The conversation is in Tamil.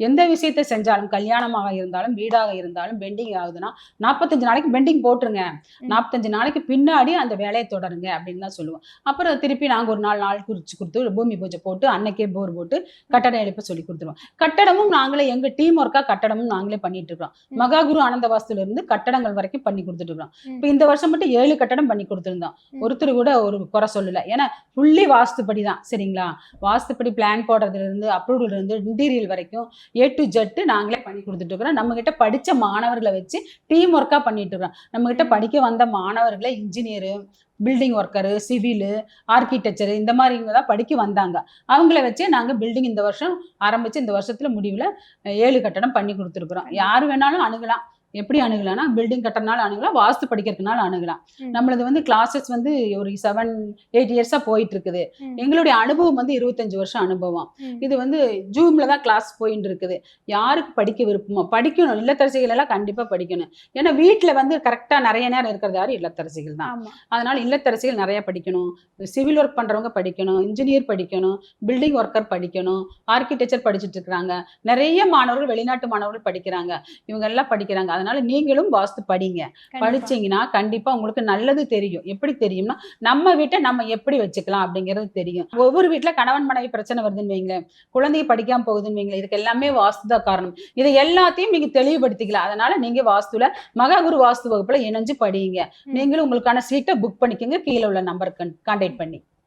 எந்த விஷயத்தை செஞ்சாலும் கல்யாணமாக இருந்தாலும் வீடாக இருந்தாலும் பெண்டிங் ஆகுதுன்னா நாற்பத்தஞ்சு நாளைக்கு பெண்டிங் போட்டுருங்க. நாற்பத்தஞ்சு நாளைக்கு பின்னாடி அந்த வேலையை தொடருங்க அப்படின்னு தான் சொல்லுவோம். அப்புறம் திருப்பி நாங்கள் ஒரு நாலு நாள் குறிச்சு கொடுத்து பூமி பூஜை போட்டு அன்னைக்கே போர் போட்டு கட்டடம் எழுப்ப சொல்லி கொடுத்துருவோம். கட்டடமும் நாங்களே எங்க டீம் ஒர்க்கா கட்டடமும் நாங்களே பண்ணிட்டு இருக்கோம் ம். மகாகுரு ஆனந்த வாஸ்துல இருந்து கட்டடங்கள் வரைக்கும் பண்ணி கொடுத்துட்டு இருக்கோம் ம். இப்போ இந்த வருஷம் மட்டும் ஏழு கட்டடம் பண்ணி கொடுத்துருந்தோம். ஒருத்தர் கூட ஒரு குறை சொல்லல. ஏன்னா ஃபுல்லி வாஸ்துப்படி தான் சரிங்களா? வாஸ்துப்படி பிளான் போடுறதுல இருந்து அப்ரூவல் இருந்து இன்டீரியல் வரைக்கும் ஏ டு ஜெட்டு நாங்களே பண்ணி கொடுத்துட்டு இருக்கிறோம் நம்ம கிட்ட படிச்ச மாணவர்களை வச்சு டீம் ஒர்க்கா பண்ணிட்டு இருக்கோம் நம்ம கிட்ட படிக்க வந்த மாணவர்களை engineer building worker civil architecture இந்த மாதிரிங்க தான் படிக்க வந்தாங்க. அவங்கள வச்சே நாங்கள் பில்டிங் இந்த வருஷம் ஆரம்பிச்சு இந்த வருஷத்துல முடிவில் ஏழு கட்டடம் பண்ணி கொடுத்துருக்குறோம். யார் வேணாலும் அணுகலாம். எப்படி அணுகலாம்னா பில்டிங் கட்டுறதுனால அணுகலாம் வாஸ்து படிக்கிறதுனால அணுகலாம். நம்மளது வந்து கிளாஸஸ் வந்து ஒரு செவன் எயிட் இயர்ஸாக போயிட்டு இருக்குது. எங்களுடைய அனுபவம் வந்து இருபத்தஞ்சு வருஷம் அனுபவம். இது வந்து ஜூம்ல தான் கிளாஸ் போயிட்டு இருக்குது யாருக்கு படிக்க விருப்பமோ படிக்கணும். இல்லத்தரசிகள் எல்லாம் கண்டிப்பா படிக்கணும். ஏன்னா வீட்டுல வந்து கரெக்டா நிறைய நேரம் இருக்கிறது யாரு? இல்லத்தரசிகள் தான். அதனால இல்லத்தரசிகள் நிறைய படிக்கணும். சிவில் ஒர்க் பண்றவங்க படிக்கணும். இன்ஜினியர் படிக்கணும். பில்டிங் ஒர்க்கர் படிக்கணும். ஆர்கிடெக்சர் படிச்சுட்டு இருக்கிறாங்க. நிறைய மாணவர்கள் வெளிநாட்டு மாணவர்கள் படிக்கிறாங்க. இவங்க எல்லாம் படிக்கிறாங்க. அதனால நீங்களும் வாஸ்து படிங்க. படிச்சீங்கன்னா கண்டிப்பா உங்களுக்கு நல்லது தெரியும். எப்படி தெரியும்னா நம்ம வீட்டை நம்ம எப்படி வச்சுக்கலாம் அப்படிங்கிறது தெரியும். ஒவ்வொரு வீட்ல கணவன் மனைவி பிரச்சனை வருதுன்னு வைங்களேன். குழந்தைய படிக்காம போகுதுன்னு வைங்களேன். இதுக்கு எல்லாமே வாஸ்து தான் காரணம். இதை எல்லாத்தையும் நீங்க தெளிவுபடுத்திக்கலாம். அதனால நீங்க வாஸ்துல மகாகுரு வாஸ்து வகுப்புல இணைஞ்சு படிங்க. ம். நீங்களும் உங்களுக்கான சீட்டை புக் பண்ணிக்கோங்க. கீழே உள்ள நம்பருக்கு கான்டாக்ட் பண்ணி.